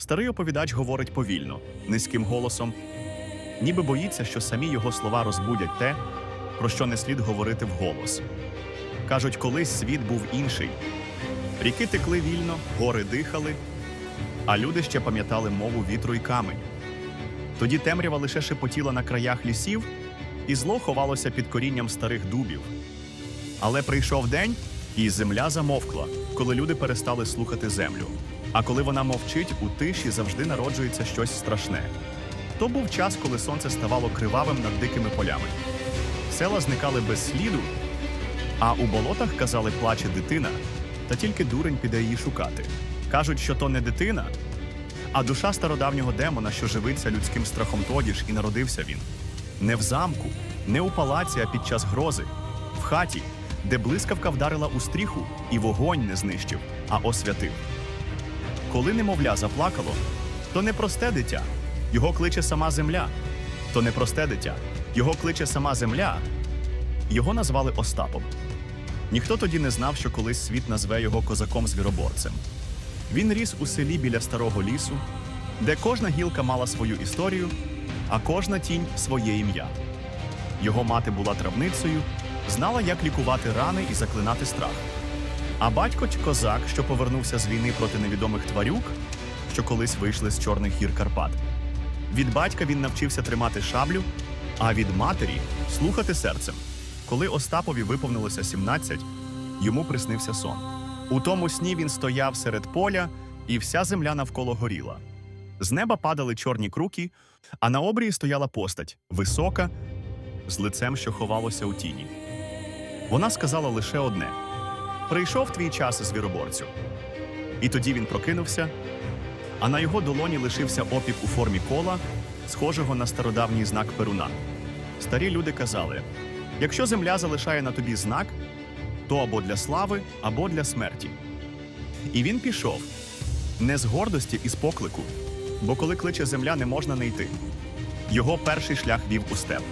Старий оповідач говорить повільно, низьким голосом, ніби боїться, що самі його слова розбудять те, про що не слід говорити вголос. Кажуть, колись світ був інший. Ріки текли вільно, гори дихали, а люди ще пам'ятали мову вітру й камень. Тоді темрява лише шепотіла на краях лісів, і зло ховалося під корінням старих дубів. Але прийшов день, і земля замовкла, коли люди перестали слухати землю. А коли вона мовчить, у тиші завжди народжується щось страшне. То був час, коли сонце ставало кривавим над дикими полями. Села зникали без сліду, а у болотах казали плаче дитина, та тільки дурень піде її шукати. Кажуть, що то не дитина, а душа стародавнього демона, що живиться людським страхом тоді ж і народився він. Не в замку, не у палаці, а під час грози, в хаті, де блискавка вдарила у стріху, і вогонь не знищив, а освятив. Коли немовля заплакало, то не просте дитя, його кличе сама земля. То не просте дитя, його кличе сама земля. Його назвали Остапом. Ніхто тоді не знав, що колись світ назве його козаком-звіроборцем. Він ріс у селі біля старого лісу, де кожна гілка мала свою історію, а кожна тінь своє ім'я. Його мати була травницею, знала, як лікувати рани і заклинати страх. А батько козак, що повернувся з війни проти невідомих тварюк, що колись вийшли з чорних гір Карпат. Від батька він навчився тримати шаблю, а від матері слухати серцем. Коли Остапові виповнилося 17, йому приснився сон. У тому сні він стояв серед поля, і вся земля навколо горіла. З неба падали чорні круки, а на обрії стояла постать висока, з лицем, що ховалося у тіні. Вона сказала лише одне: Прийшов твій час, звіроборцю. І тоді він прокинувся, а на його долоні лишився опік у формі кола, схожого на стародавній знак перуна. Старі люди казали: якщо земля залишає на тобі знак, то або для слави, або для смерті. І він пішов не з гордості і з поклику, бо коли кличе земля, не можна не йти. Його перший шлях вів у степ.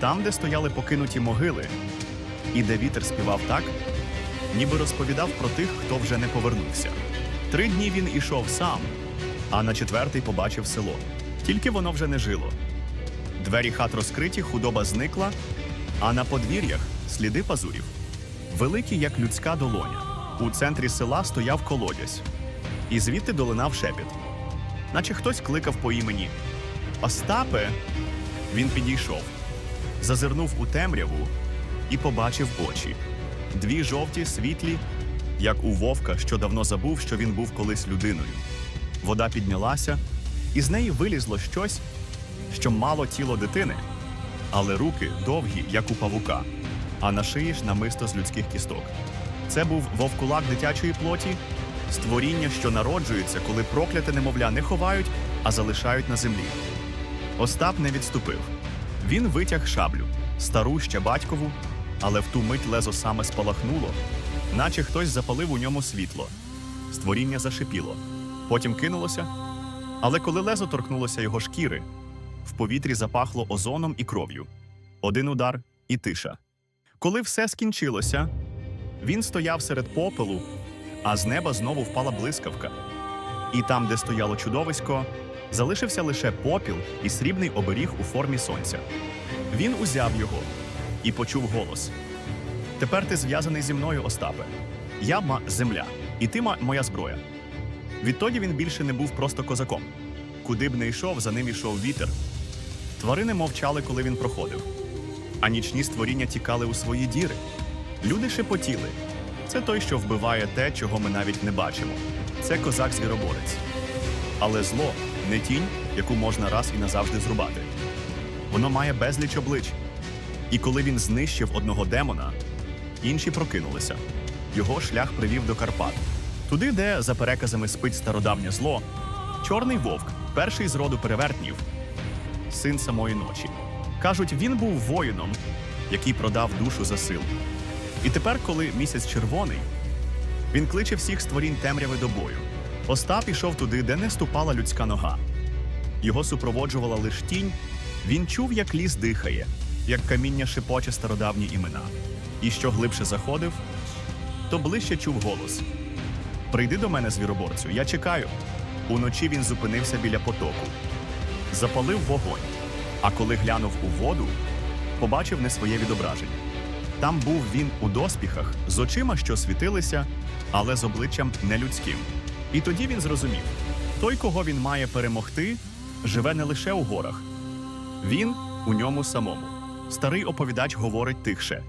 Там, де стояли покинуті могили, і де вітер співав так, ніби розповідав про тих, хто вже не повернувся. Три дні він ішов сам, а на четвертий побачив село. Тільки воно вже не жило. Двері хат розкриті, худоба зникла, а на подвір'ях сліди пазурів. Великі, як людська долоня. У центрі села стояв колодязь, і звідти долинав шепіт. Наче хтось кликав по імені Остапе. Він підійшов, зазирнув у темряву і побачив очі. Дві жовті, світлі, як у вовка, що давно забув, що він був колись людиною. Вода піднялася, і з неї вилізло щось, що мало тіло дитини, але руки довгі, як у павука, а на шиї ж намисто з людських кісток. Це був вовкулак дитячої плоті, створіння, що народжується, коли прокляте немовля не ховають, а залишають на землі. Остап не відступив. Він витяг шаблю, стару ще батькову, але в ту мить лезо саме спалахнуло, наче хтось запалив у ньому світло. Створіння зашипіло, потім кинулося. Але коли лезо торкнулося його шкіри, в повітрі запахло озоном і кров'ю. Один удар і тиша. Коли все скінчилося, він стояв серед попелу, а з неба знову впала блискавка. І там, де стояло чудовисько, залишився лише попіл і срібний оберіг у формі сонця. Він узяв його і почув голос: Тепер ти зв'язаний зі мною, Остапе. Я ма земля, і ти ма моя зброя. Відтоді він більше не був просто козаком. Куди б не йшов, за ним йшов вітер. Тварини мовчали, коли він проходив, а нічні створіння тікали у свої діри. Люди шепотіли. Це той, що вбиває те, чого ми навіть не бачимо. Це козак-звіроборець. Але зло не тінь, яку можна раз і назавжди зрубати. Воно має безліч облич. І коли він знищив одного демона, інші прокинулися. Його шлях привів до Карпат. Туди, де, за переказами спить стародавнє зло, чорний вовк, перший з роду перевертнів, син самої ночі. Кажуть, він був воїном, який продав душу за силу. І тепер, коли місяць червоний, він кличе всіх створінь темряви до бою. Остап ішов туди, де не ступала людська нога. Його супроводжувала лиш тінь. Він чув, як ліс дихає, як каміння шепоче стародавні імена. І що глибше заходив, то ближче чув голос: Прийди до мене, звіроборцю, я чекаю. Уночі він зупинився біля потоку, запалив вогонь. А коли глянув у воду, побачив не своє відображення. Там був він у доспіхах з очима, що світилися, але з обличчям нелюдським. І тоді він зрозумів: той, кого він має перемогти, живе не лише у горах, він у ньому самому. Старий оповідач говорить тихше.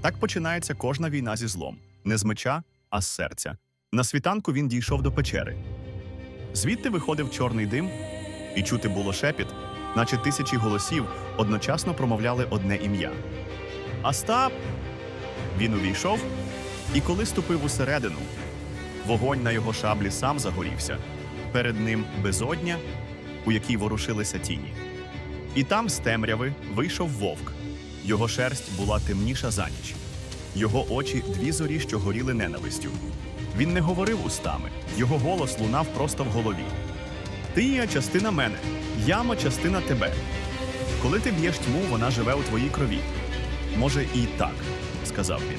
Так починається кожна війна зі злом, не з меча, а з серця. На світанку він дійшов до печери. Звідти виходив чорний дим, і чути було шепіт, наче тисячі голосів одночасно промовляли одне ім'я. Остап! Він увійшов, і коли ступив усередину, вогонь на його шаблі сам загорівся. Перед ним безодня, у якій ворушилися тіні. І там з темряви вийшов вовк. Його шерсть була темніша за ніч. Його очі дві зорі, що горіли ненавистю. Він не говорив устами, його голос лунав просто в голові. Ти є частина мене, яма частина тебе. Коли ти б'єш тьму, вона живе у твоїй крові. Може, і так, сказав він.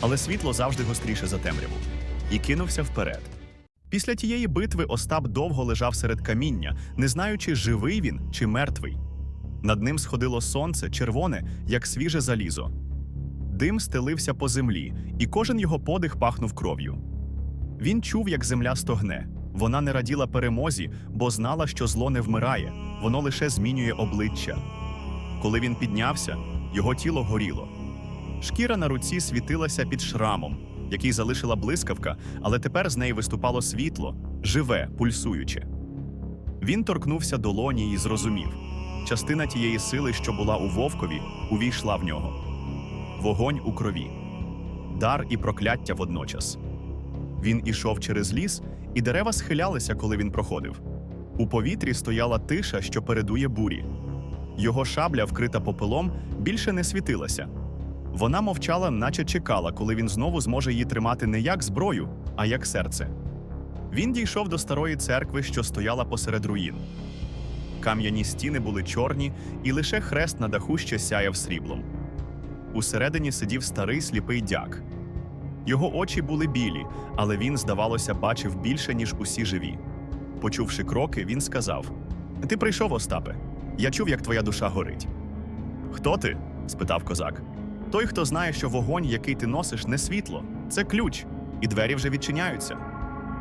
Але світло завжди гостріше за темряву. І кинувся вперед. Після тієї битви Остап довго лежав серед каміння, не знаючи, живий він чи мертвий. Над ним сходило сонце, червоне, як свіже залізо. Дим стелився по землі, і кожен його подих пахнув кров'ю. Він чув, як земля стогне. Вона не раділа перемозі, бо знала, що зло не вмирає, воно лише змінює обличчя. Коли він піднявся, його тіло горіло. Шкіра на руці світилася під шрамом, який залишила блискавка, але тепер з неї виступало світло, живе, пульсуюче. Він торкнувся долоні і зрозумів частина тієї сили, що була у вовкові, увійшла в нього. Вогонь у крові, дар і прокляття водночас. Він ішов через ліс, і дерева схилялися, коли він проходив. У повітрі стояла тиша, що передує бурі. Його шабля, вкрита попелом, більше не світилася. Вона мовчала, наче чекала, коли він знову зможе її тримати не як зброю, а як серце. Він дійшов до старої церкви, що стояла посеред руїн. Кам'яні стіни були чорні, і лише хрест на даху ще сяяв сріблом. Усередині сидів старий сліпий дяк. Його очі були білі, але він, здавалося, бачив більше, ніж усі живі. Почувши кроки, він сказав: Ти прийшов, Остапе. Я чув, як твоя душа горить. Хто ти? спитав козак. Той, хто знає, що вогонь, який ти носиш, не світло, це ключ, і двері вже відчиняються.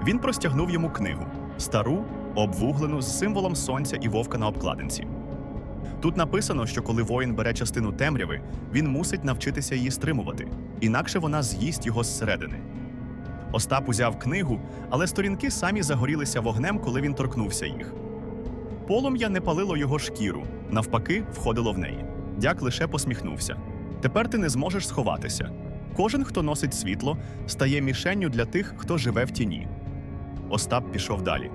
Він простягнув йому книгу стару, обвуглену з символом сонця і вовка на обкладинці. Тут написано, що коли воїн бере частину темряви, він мусить навчитися її стримувати, інакше вона з'їсть його зсередини. Остап узяв книгу, але сторінки самі загорілися вогнем, коли він торкнувся їх. Полум'я не палило його шкіру, навпаки, входило в неї. Дяк лише посміхнувся. Тепер ти не зможеш сховатися. Кожен, хто носить світло, стає мішенню для тих, хто живе в тіні. Остап пішов далі.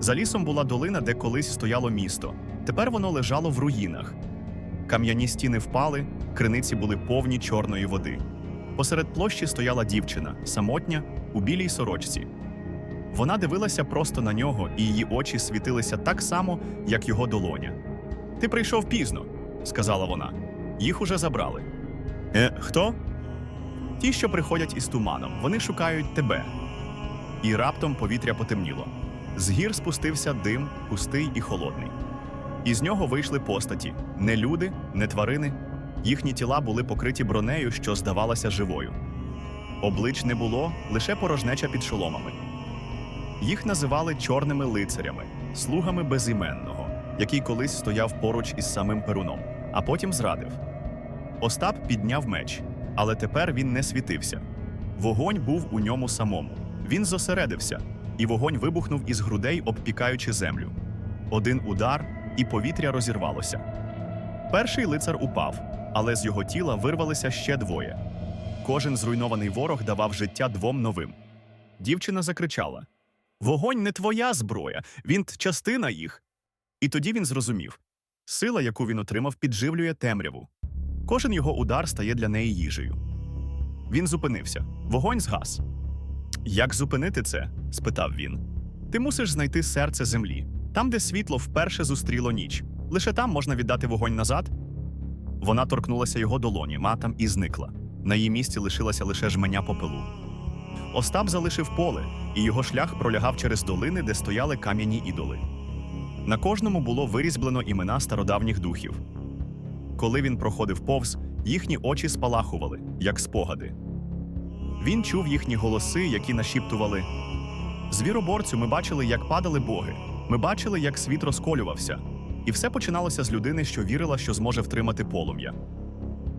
За лісом була долина, де колись стояло місто. Тепер воно лежало в руїнах. Кам'яні стіни впали, криниці були повні чорної води. Посеред площі стояла дівчина, самотня, у білій сорочці. Вона дивилася просто на нього, і її очі світилися так само, як його долоня. Ти прийшов пізно, сказала вона. Їх уже забрали. Е, хто? Ті, що приходять із туманом, вони шукають тебе. І раптом повітря потемніло. З гір спустився дим, густий і холодний. Із нього вийшли постаті не люди, не тварини. Їхні тіла були покриті бронею, що здавалася живою. Облич не було, лише порожнеча під шоломами. Їх називали чорними лицарями, слугами безіменного, який колись стояв поруч із самим Перуном, а потім зрадив. Остап підняв меч, але тепер він не світився. Вогонь був у ньому самому. Він зосередився, і вогонь вибухнув із грудей, обпікаючи землю. Один удар, і повітря розірвалося. Перший лицар упав, але з його тіла вирвалися ще двоє. Кожен зруйнований ворог давав життя двом новим. Дівчина закричала: Вогонь не твоя зброя, він частина їх. І тоді він зрозумів сила, яку він отримав, підживлює темряву. Кожен його удар стає для неї їжею. Він зупинився. Вогонь згас. Як зупинити це? спитав він. Ти мусиш знайти серце землі, там, де світло вперше зустріло ніч. Лише там можна віддати вогонь назад. Вона торкнулася його долоні, матам і зникла. На її місці лишилася лише жменя попелу. Остап залишив поле, і його шлях пролягав через долини, де стояли кам'яні ідоли. На кожному було вирізблено імена стародавніх духів. Коли він проходив повз, їхні очі спалахували, як спогади. Він чув їхні голоси, які нашіптували. Звіроборцю ми бачили, як падали боги. Ми бачили, як світ розколювався. І все починалося з людини, що вірила, що зможе втримати полум'я.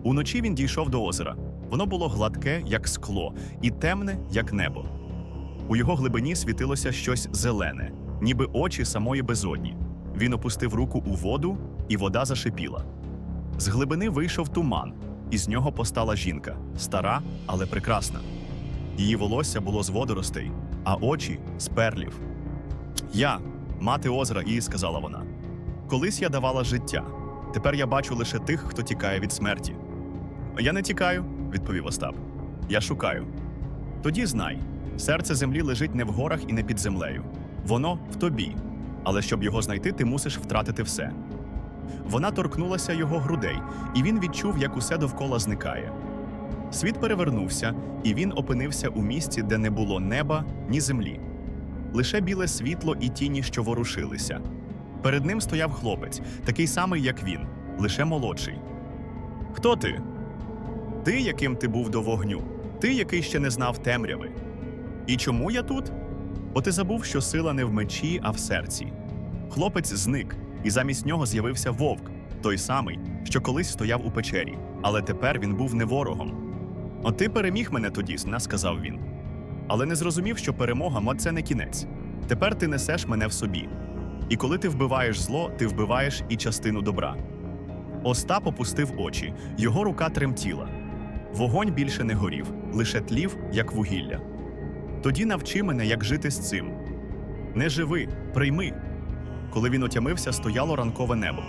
Уночі він дійшов до озера. Воно було гладке, як скло, і темне, як небо. У його глибині світилося щось зелене, ніби очі самої безодні. Він опустив руку у воду, і вода зашипіла. З глибини вийшов туман, і з нього постала жінка, стара, але прекрасна. Її волосся було з водоростей, а очі з перлів. Я, мати озера, і сказала вона. Колись я давала життя. Тепер я бачу лише тих, хто тікає від смерті. Я не тікаю, відповів Остап. Я шукаю. Тоді знай, серце землі лежить не в горах і не під землею. Воно в тобі. Але щоб його знайти, ти мусиш втратити все. Вона торкнулася його грудей, і він відчув, як усе довкола зникає. Світ перевернувся, і він опинився у місці, де не було неба ні землі. Лише біле світло і тіні, що ворушилися. Перед ним стояв хлопець, такий самий, як він, лише молодший. Хто ти? Ти, яким ти був до вогню, ти, який ще не знав темряви. І чому я тут? Бо ти забув, що сила не в мечі, а в серці. Хлопець зник, і замість нього з'явився вовк, той самий, що колись стояв у печері, але тепер він був не ворогом. От ти переміг мене тоді, сна, сказав він. Але не зрозумів, що перемога мо це не кінець. Тепер ти несеш мене в собі. І коли ти вбиваєш зло, ти вбиваєш і частину добра. Остап опустив очі, його рука тремтіла. Вогонь більше не горів, лише тлів, як вугілля. Тоді навчи мене, як жити з цим. Не живи, прийми. Коли він отямився, стояло ранкове небо.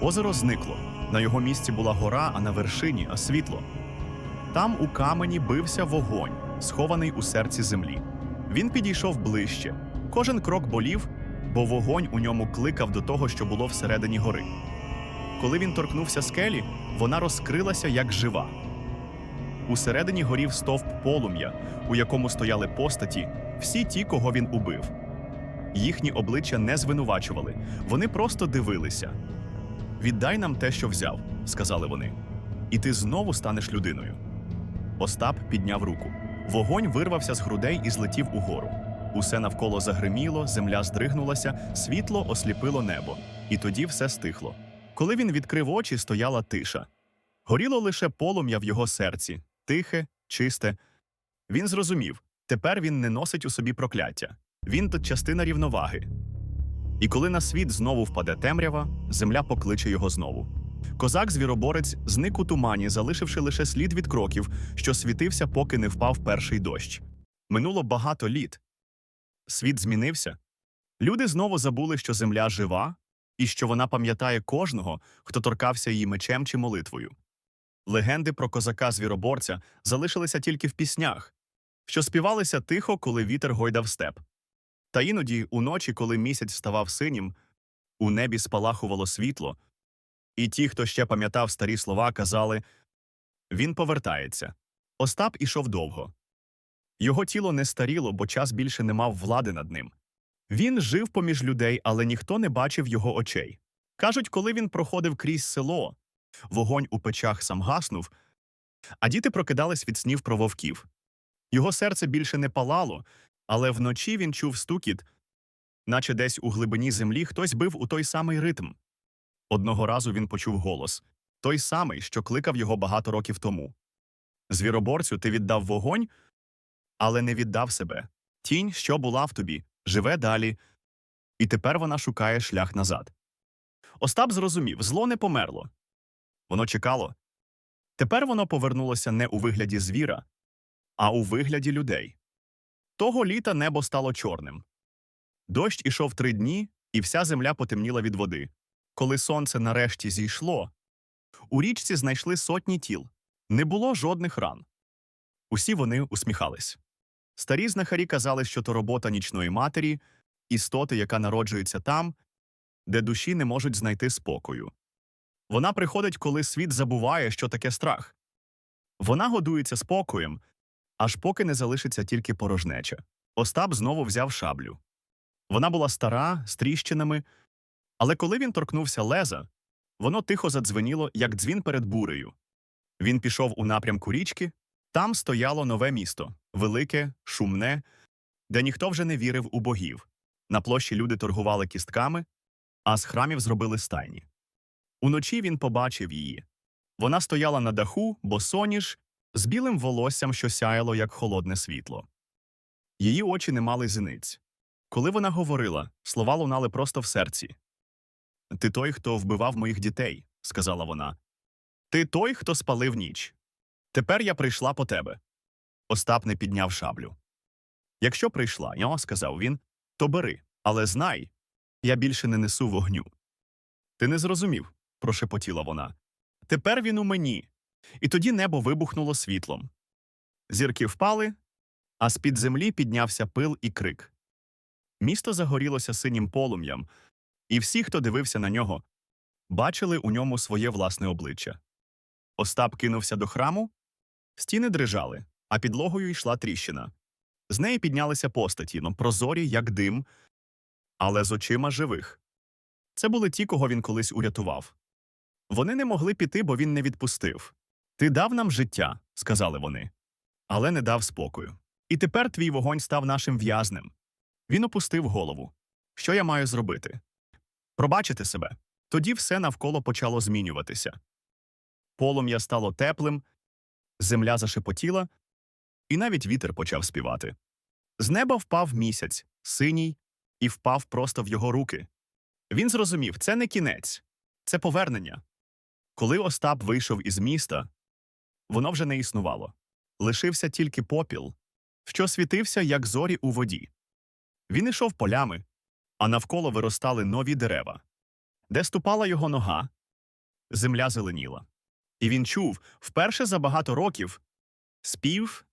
Озеро зникло. На його місці була гора, а на вершині а світло. Там у камені бився вогонь, схований у серці землі. Він підійшов ближче. Кожен крок болів, бо вогонь у ньому кликав до того, що було всередині гори. Коли він торкнувся скелі, вона розкрилася як жива. Усередині горів стовп полум'я, у якому стояли постаті, всі ті, кого він убив. Їхні обличчя не звинувачували, вони просто дивилися. Віддай нам те, що взяв, сказали вони, і ти знову станеш людиною. Остап підняв руку. Вогонь вирвався з грудей і злетів угору. Усе навколо загриміло, земля здригнулася, світло осліпило небо, і тоді все стихло. Коли він відкрив очі, стояла тиша. Горіло лише полум'я в його серці, тихе, чисте. Він зрозумів тепер він не носить у собі прокляття. Він тут частина рівноваги. І коли на світ знову впаде темрява, земля покличе його знову. Козак-звіроборець зник у тумані, залишивши лише слід від кроків, що світився, поки не впав перший дощ. Минуло багато літ. Світ змінився. Люди знову забули, що земля жива, і що вона пам'ятає кожного, хто торкався її мечем чи молитвою. Легенди про козака-звіроборця залишилися тільки в піснях, що співалися тихо, коли вітер гойдав степ. Та іноді, уночі, коли місяць ставав синім, у небі спалахувало світло, і ті, хто ще пам'ятав старі слова, казали Він повертається. Остап ішов довго. Його тіло не старіло, бо час більше не мав влади над ним. Він жив поміж людей, але ніхто не бачив його очей. Кажуть, коли він проходив крізь село, вогонь у печах сам гаснув, а діти прокидались від снів про вовків. Його серце більше не палало, але вночі він чув стукіт, наче десь у глибині землі хтось бив у той самий ритм. Одного разу він почув голос той самий, що кликав його багато років тому. Звіроборцю, ти віддав вогонь, але не віддав себе. Тінь, що була в тобі, живе далі, і тепер вона шукає шлях назад. Остап зрозумів зло не померло. Воно чекало. Тепер воно повернулося не у вигляді звіра, а у вигляді людей. Того літа небо стало чорним. Дощ ішов три дні, і вся земля потемніла від води. Коли сонце нарешті зійшло, у річці знайшли сотні тіл. Не було жодних ран. Усі вони усміхались. Старі знахарі казали, що то робота нічної матері, істоти, яка народжується там, де душі не можуть знайти спокою. Вона приходить, коли світ забуває, що таке страх. Вона годується спокоєм, аж поки не залишиться тільки порожнеча. Остап знову взяв шаблю. Вона була стара, з тріщинами, але коли він торкнувся леза, воно тихо задзвеніло, як дзвін перед бурею. Він пішов у напрямку річки, там стояло нове місто, велике, шумне, де ніхто вже не вірив у богів. На площі люди торгували кістками, а з храмів зробили стайні. Уночі він побачив її. Вона стояла на даху, босоніж, з білим волоссям, що сяяло, як холодне світло. Її очі не мали зіниць. Коли вона говорила, слова лунали просто в серці. Ти той, хто вбивав моїх дітей, сказала вона. Ти той, хто спалив ніч. Тепер я прийшла по тебе. Остап не підняв шаблю. Якщо прийшла, я, сказав він, то бери, але знай, я більше не несу вогню. Ти не зрозумів, прошепотіла вона. Тепер він у мені. І тоді небо вибухнуло світлом. Зірки впали, а з-під землі піднявся пил і крик. Місто загорілося синім полум'ям, і всі, хто дивився на нього, бачили у ньому своє власне обличчя. Остап кинувся до храму, стіни дрижали, а підлогою йшла тріщина. З неї піднялися постаті, но прозорі, як дим, але з очима живих. Це були ті, кого він колись урятував. Вони не могли піти, бо він не відпустив. Ти дав нам життя, сказали вони, але не дав спокою. І тепер твій вогонь став нашим в'язнем. Він опустив голову. Що я маю зробити? Пробачити себе. Тоді все навколо почало змінюватися. Полум'я стало теплим, земля зашепотіла, і навіть вітер почав співати. З неба впав місяць, синій, і впав просто в його руки. Він зрозумів, це не кінець, це повернення. Коли Остап вийшов із міста, воно вже не існувало. Лишився тільки попіл, що світився, як зорі у воді. Він ішов полями, а навколо виростали нові дерева. Де ступала його нога, земля зеленіла. І він чув вперше за багато років спів,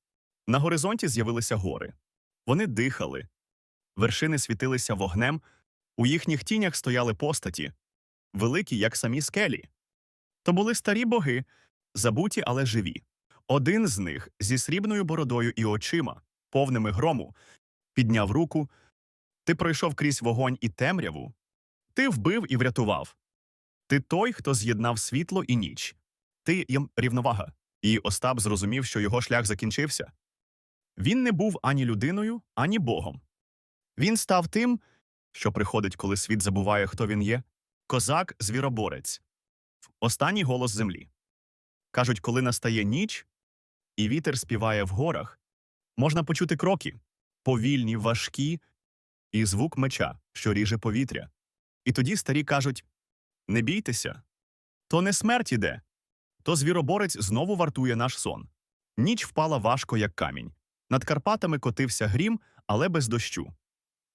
на горизонті з'явилися гори. Вони дихали, вершини світилися вогнем, у їхніх тінях стояли постаті, великі, як самі скелі. То були старі боги, забуті, але живі. Один з них зі срібною бородою і очима, повними грому, підняв руку. Ти пройшов крізь вогонь і темряву. Ти вбив і врятував. Ти той, хто з'єднав світло і ніч. Ти їм рівновага. І Остап зрозумів, що його шлях закінчився. Він не був ані людиною, ані богом. Він став тим, що приходить, коли світ забуває, хто він є козак звіроборець. Останній голос землі. Кажуть, коли настає ніч, і вітер співає в горах, можна почути кроки повільні, важкі, і звук меча, що ріже повітря. І тоді старі кажуть Не бійтеся, то не смерть іде, то звіроборець знову вартує наш сон. Ніч впала важко, як камінь. Над Карпатами котився грім, але без дощу.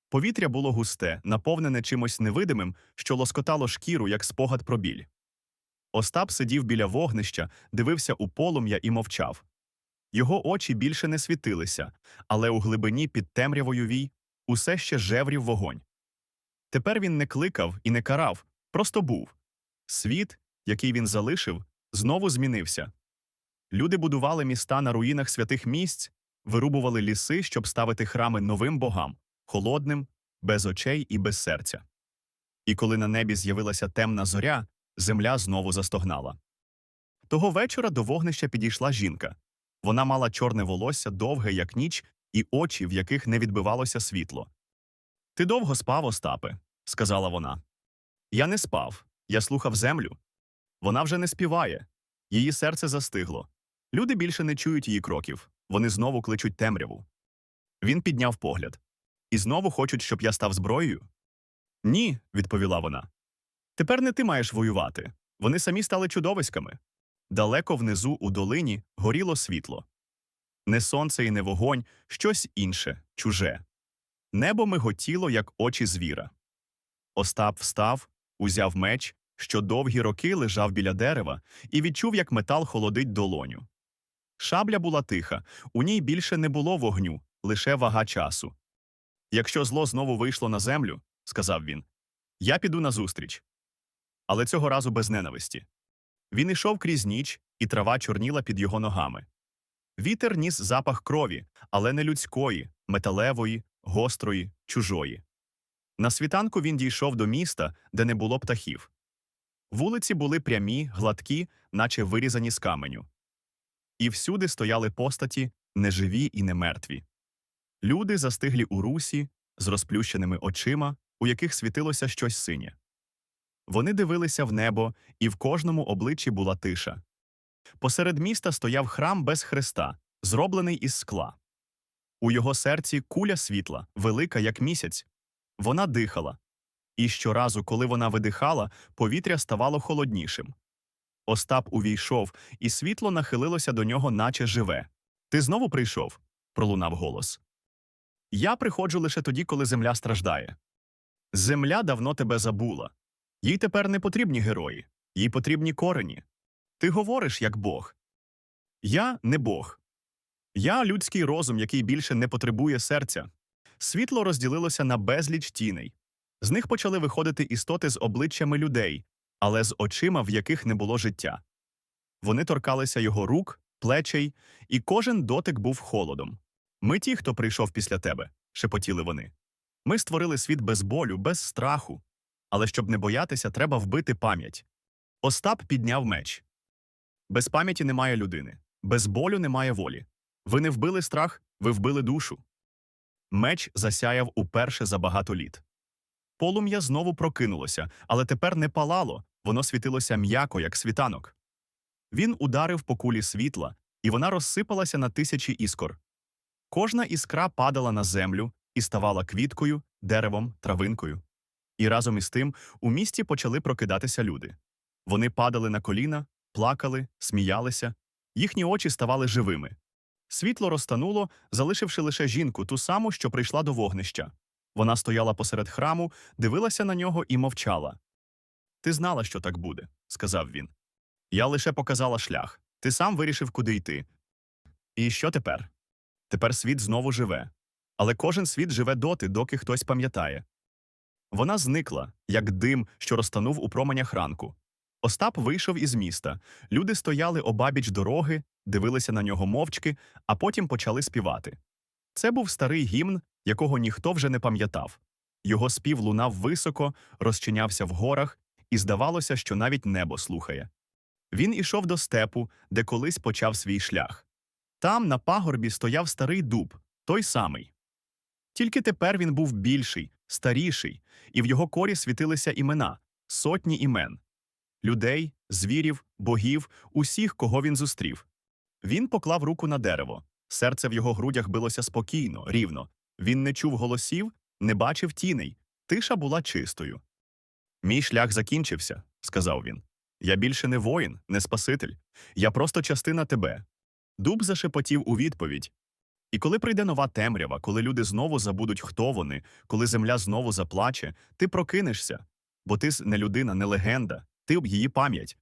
Повітря було густе, наповнене чимось невидимим, що лоскотало шкіру, як спогад про біль. Остап сидів біля вогнища, дивився у полум'я і мовчав. Його очі більше не світилися, але у глибині під темрявою вій усе ще жеврів вогонь. Тепер він не кликав і не карав, просто був. Світ, який він залишив, знову змінився. Люди будували міста на руїнах святих місць, вирубували ліси, щоб ставити храми новим богам, холодним, без очей і без серця. І коли на небі з'явилася темна зоря, земля знову застогнала. Того вечора до вогнища підійшла жінка. Вона мала чорне волосся, довге, як ніч, і очі, в яких не відбивалося світло. Ти довго спав, Остапе, сказала вона. Я не спав, я слухав землю. Вона вже не співає, її серце застигло. Люди більше не чують її кроків, вони знову кличуть темряву. Він підняв погляд. І знову хочуть, щоб я став зброєю? Ні, відповіла вона. Тепер не ти маєш воювати. Вони самі стали чудовиськами. Далеко внизу, у долині, горіло світло. Не сонце і не вогонь, щось інше, чуже. Небо миготіло, як очі звіра. Остап встав, узяв меч, що довгі роки лежав біля дерева, і відчув, як метал холодить долоню. Шабля була тиха, у ній більше не було вогню, лише вага часу. Якщо зло знову вийшло на землю, сказав він, я піду назустріч. Але цього разу без ненависті. Він ішов крізь ніч, і трава чорніла під його ногами. Вітер ніс запах крові, але не людської, металевої, гострої, чужої. На світанку він дійшов до міста, де не було птахів. Вулиці були прямі, гладкі, наче вирізані з каменю. І всюди стояли постаті неживі і немертві. Люди застиглі у русі, з розплющеними очима, у яких світилося щось синє. Вони дивилися в небо, і в кожному обличчі була тиша. Посеред міста стояв храм без хреста, зроблений із скла. У його серці куля світла, велика, як місяць. Вона дихала. І щоразу, коли вона видихала, повітря ставало холоднішим. Остап увійшов, і світло нахилилося до нього, наче живе. Ти знову прийшов? пролунав голос. Я приходжу лише тоді, коли земля страждає. Земля давно тебе забула. Їй тепер не потрібні герої, їй потрібні корені. Ти говориш як Бог. Я не Бог. Я людський розум, який більше не потребує серця. Світло розділилося на безліч тіней. З них почали виходити істоти з обличчями людей, але з очима, в яких не було життя. Вони торкалися його рук, плечей, і кожен дотик був холодом. Ми ті, хто прийшов після тебе, шепотіли вони. Ми створили світ без болю, без страху. Але щоб не боятися, треба вбити пам'ять. Остап підняв меч. Без пам'яті немає людини, без болю немає волі. Ви не вбили страх, ви вбили душу. Меч засяяв уперше за багато літ. Полум'я знову прокинулося, але тепер не палало, воно світилося м'яко, як світанок. Він ударив по кулі світла, і вона розсипалася на тисячі іскор. Кожна іскра падала на землю і ставала квіткою, деревом, травинкою. І разом із тим у місті почали прокидатися люди. Вони падали на коліна, плакали, сміялися, їхні очі ставали живими. Світло розтануло, залишивши лише жінку, ту саму, що прийшла до вогнища. Вона стояла посеред храму, дивилася на нього і мовчала. Ти знала, що так буде, сказав він. Я лише показала шлях. Ти сам вирішив, куди йти. І що тепер? Тепер світ знову живе. Але кожен світ живе доти, доки хтось пам'ятає. Вона зникла, як дим, що розтанув у променях ранку. Остап вийшов із міста. Люди стояли обабіч дороги, дивилися на нього мовчки, а потім почали співати. Це був старий гімн, якого ніхто вже не пам'ятав. Його спів лунав високо, розчинявся в горах, і здавалося, що навіть небо слухає. Він ішов до степу, де колись почав свій шлях. Там, на пагорбі, стояв старий дуб, той самий. Тільки тепер він був більший, старіший, і в його корі світилися імена, сотні імен людей, звірів, богів, усіх, кого він зустрів. Він поклав руку на дерево. Серце в його грудях билося спокійно, рівно. Він не чув голосів, не бачив тіней. Тиша була чистою. Мій шлях закінчився, сказав він. Я більше не воїн, не спаситель. Я просто частина тебе. Дуб зашепотів у відповідь. І коли прийде нова темрява, коли люди знову забудуть, хто вони, коли земля знову заплаче, ти прокинешся, бо ти не людина, не легенда, ти об її пам'ять.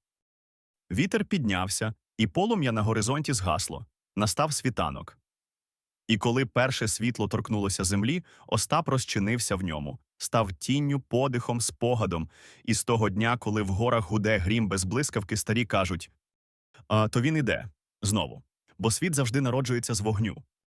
Вітер піднявся, і полум'я на горизонті згасло. Настав світанок. І коли перше світло торкнулося землі, Остап розчинився в ньому, став тінню, подихом, спогадом, і з того дня, коли в горах гуде грім без блискавки, старі кажуть а, то він іде знову, бо світ завжди народжується з вогню.